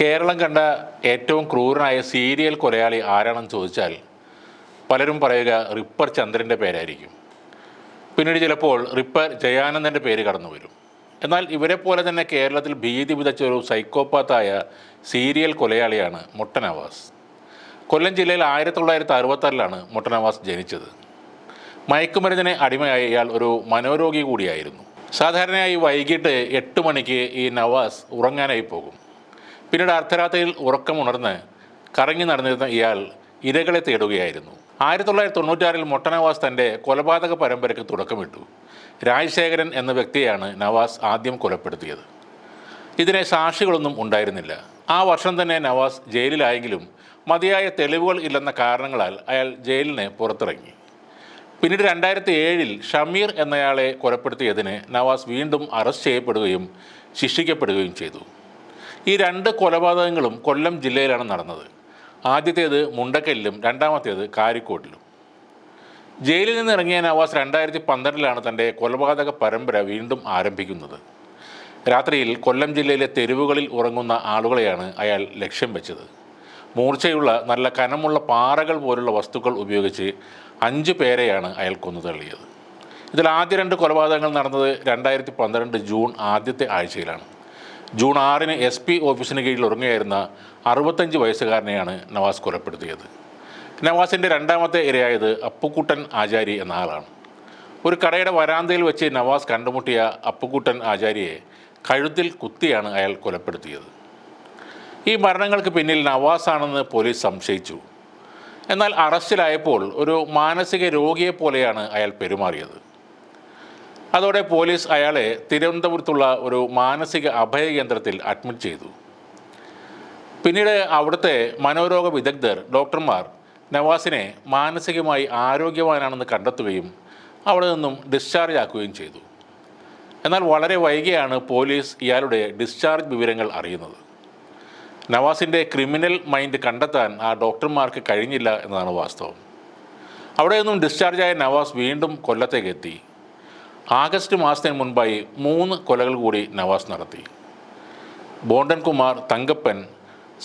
കേരളം കണ്ട ഏറ്റവും ക്രൂരനായ സീരിയൽ കൊലയാളി ആരാണെന്ന് ചോദിച്ചാൽ പലരും പറയുക റിപ്പർ ചന്ദ്രന്റെ പേരായിരിക്കും. പിന്നീട് ചിലപ്പോൾ റിപ്പർ ജയാനന്ദന്റെ പേര് കടന്നു വരും. എന്നാൽ ഇവരെ പോലെ തന്നെ കേരളത്തിൽ ഭീതി വിതച്ച ഒരു സൈക്കോപാത്തായ സീരിയൽ കൊലയാളിയാണ് മുട്ടനവാസ്. കൊല്ലം ജില്ലയിൽ ആയിരത്തി തൊള്ളായിരത്തി അറുപത്താറിലാണ് മുട്ടനവാസ് ജനിച്ചത്. മയക്കുമരുന്നിന് അടിമയായ ഇയാൾ ഒരു മനോരോഗി കൂടിയായിരുന്നു. സാധാരണയായി വൈകിട്ട് എട്ട് മണിക്ക് ഈ നവാസ് ഉറങ്ങാനായി പോകും. പിന്നീട് അർദ്ധരാത്രിയിൽ ഉറക്കമുണർന്ന് കറങ്ങി നടന്നിരുന്ന ഇയാൾ ഇരകളെ തേടുകയായിരുന്നു. ആയിരത്തി തൊള്ളായിരത്തി തൊണ്ണൂറ്റാറിൽ മൊട്ടനവാസ് തന്റെ കൊലപാതക പരമ്പരയ്ക്ക് തുടക്കമിട്ടു. രാജശേഖരൻ എന്ന വ്യക്തിയാണ് നവാസ് ആദ്യം കൊലപ്പെടുത്തിയത്. ഇതിനെ സാക്ഷികളൊന്നും ഉണ്ടായിരുന്നില്ല. ആ വർഷം തന്നെ നവാസ് ജയിലിലായെങ്കിലും മതിയായ തെളിവുകൾ ഇല്ലെന്ന കാരണങ്ങളാൽ അയാൾ ജയിലിന് പുറത്തിറങ്ങി. പിന്നീട് രണ്ടായിരത്തി ഏഴിൽ ഷമീർ എന്നയാളെ കൊലപ്പെടുത്തിയതിന് നവാസ് വീണ്ടും അറസ്റ്റ് ചെയ്യപ്പെടുകയും ശിക്ഷിക്കപ്പെടുകയും ചെയ്തു. ഈ രണ്ട് കൊലപാതകങ്ങളും കൊല്ലം ജില്ലയിലാണ് നടന്നത്. ആദ്യത്തേത് മുണ്ടക്കല്ലിലും രണ്ടാമത്തേത് കാരിക്കോട്ടിലും. ജയിലിൽ നിന്ന് ഇറങ്ങിയ നവാസ് രണ്ടായിരത്തി പന്ത്രണ്ടിലാണ് തന്റെ കൊലപാതക പരമ്പര വീണ്ടും ആരംഭിക്കുന്നത്. രാത്രിയിൽ കൊല്ലം ജില്ലയിലെ തെരുവുകളിൽ ഉറങ്ങുന്ന ആളുകളെയാണ് അയാൾ ലക്ഷ്യം വെച്ചത്. മൂർച്ചയുള്ള നല്ല കനമുള്ള പാറകൾ പോലുള്ള വസ്തുക്കൾ ഉപയോഗിച്ച് അഞ്ച് പേരെയാണ് അയാൾ കൊന്നു തള്ളിയത്. ഇതിൽ ആദ്യ രണ്ട് കൊലപാതകങ്ങൾ നടന്നത് രണ്ടായിരത്തി പന്ത്രണ്ട് ജൂൺ ആദ്യത്തെ ആഴ്ചയിലാണ്. ജൂൺ ആറിന് എസ് പി ഓഫീസിന് കീഴിൽ ഉറങ്ങുകയായിരുന്ന അറുപത്തഞ്ച് വയസ്സുകാരനെയാണ് നവാസ് കൊലപ്പെടുത്തിയത്. നവാസിന്റെ രണ്ടാമത്തെ ഇരയായത് അപ്പുക്കുട്ടൻ ആചാരി എന്ന ആളാണ്. ഒരു കടയുടെ വരാന്തയിൽ വെച്ച് നവാസ് കണ്ടുമുട്ടിയ അപ്പുക്കുട്ടൻ ആചാരിയെ കഴുത്തിൽ കുത്തിയാണ് അയാൾ കൊലപ്പെടുത്തിയത്. ഈ മരണങ്ങൾക്ക് പിന്നിൽ നവാസ് ആണെന്ന് പോലീസ് സംശയിച്ചു. എന്നാൽ അറസ്റ്റിലായപ്പോൾ ഒരു മാനസിക രോഗിയെ പോലെയാണ് അയാൾ പെരുമാറിയത്. അതോടെ പോലീസ് അയാളെ തിരുവനന്തപുരത്തുള്ള ഒരു മാനസിക അഭയ കേന്ദ്രത്തിൽ അഡ്മിറ്റ് ചെയ്തു. പിന്നീട് അവിടുത്തെ മനോരോഗ വിദഗ്ധർ ഡോക്ടർമാർ നവാസിനെ മാനസികമായി ആരോഗ്യവാനാണെന്ന് കണ്ടെത്തുകയും അവിടെ നിന്നും ഡിസ്ചാർജ് ആക്കുകയും ചെയ്തു. എന്നാൽ വളരെ വൈകിയാണ് പോലീസ് ഇയാളുടെ ഡിസ്ചാർജ് വിവരങ്ങൾ അറിയുന്നത്. നവാസിന്റെ ക്രിമിനൽ മൈൻഡ് കണ്ടെത്താൻ ആ ഡോക്ടർമാർക്ക് കഴിഞ്ഞില്ല എന്നതാണ് വാസ്തവം. അവിടെ നിന്നും ഡിസ്ചാർജായ നവാസ് വീണ്ടും കൊല്ലത്തേക്ക് എത്തി. ആഗസ്റ്റ് മാസത്തിന് മുൻപായി മൂന്ന് കൊലകൾ കൂടി നവാസ് നടത്തി. ബോണ്ടൻ കുമാർ തങ്കപ്പൻ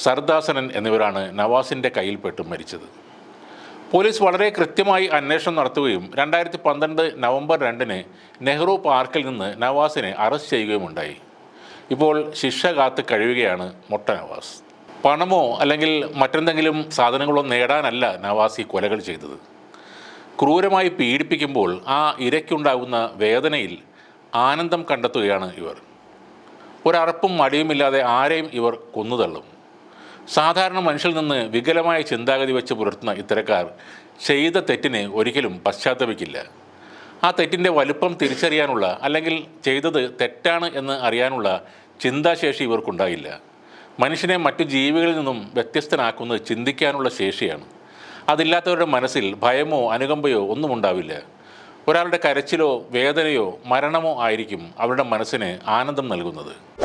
സർദാസനൻ എന്നിവരാണ് നവാസിന്റെ കയ്യിൽപ്പെട്ട് മരിച്ചത്. പോലീസ് വളരെ കൃത്യമായി അന്വേഷണം നടത്തുകയും രണ്ടായിരത്തി പന്ത്രണ്ട് നവംബർ രണ്ടിന് നെഹ്റു പാർക്കിൽ നിന്ന് നവാസിനെ അറസ്റ്റ് ചെയ്യുകയുമുണ്ടായി. ഇപ്പോൾ ശിക്ഷ കാത്ത് കഴിയുകയാണ് മൊട്ട നവാസ്. പണമോ അല്ലെങ്കിൽ മറ്റെന്തെങ്കിലും സാധനങ്ങളോ നേടാനല്ല നവാസ് ഈ കൊലകൾ ചെയ്തത്. ക്രൂരമായി പീഡിപ്പിക്കുമ്പോൾ ആ ഇരയ്ക്കുണ്ടാകുന്ന വേദനയിൽ ആനന്ദം കണ്ടെത്തുകയാണ് ഇവർ. ഒരറപ്പും മടിയുമില്ലാതെ ആരെയും ഇവർ കൊന്നുതള്ളും. സാധാരണ മനുഷ്യരിൽ നിന്ന് വികലമായ ചിന്താഗതി വെച്ച് പുലർത്തുന്ന ഇത്തരക്കാർ ചെയ്ത തെറ്റിനെ ഒരിക്കലും പശ്ചാത്തപിക്കില്ല. ആ തെറ്റിന്റെ വലുപ്പം തിരിച്ചറിയാനുള്ള അല്ലെങ്കിൽ ചെയ്തത് തെറ്റാണ് എന്ന് അറിയാനുള്ള ചിന്താശേഷി ഇവർക്കുണ്ടായില്ല മനുഷ്യനെ മറ്റു ജീവികളിൽ നിന്നും വ്യത്യസ്തനാക്കുന്നത് ചിന്തിക്കാനുള്ള ശേഷിയാണ്. അതില്ലാത്തവരുടെ മനസ്സിൽ ഭയമോ അനുകമ്പയോ ഒന്നും ഉണ്ടാവില്ല. ഒരാളുടെ കരച്ചിലോ വേദനയോ മരണമോ ആയിരിക്കും അവരുടെ മനസ്സിന് ആനന്ദം നൽകുന്നത്.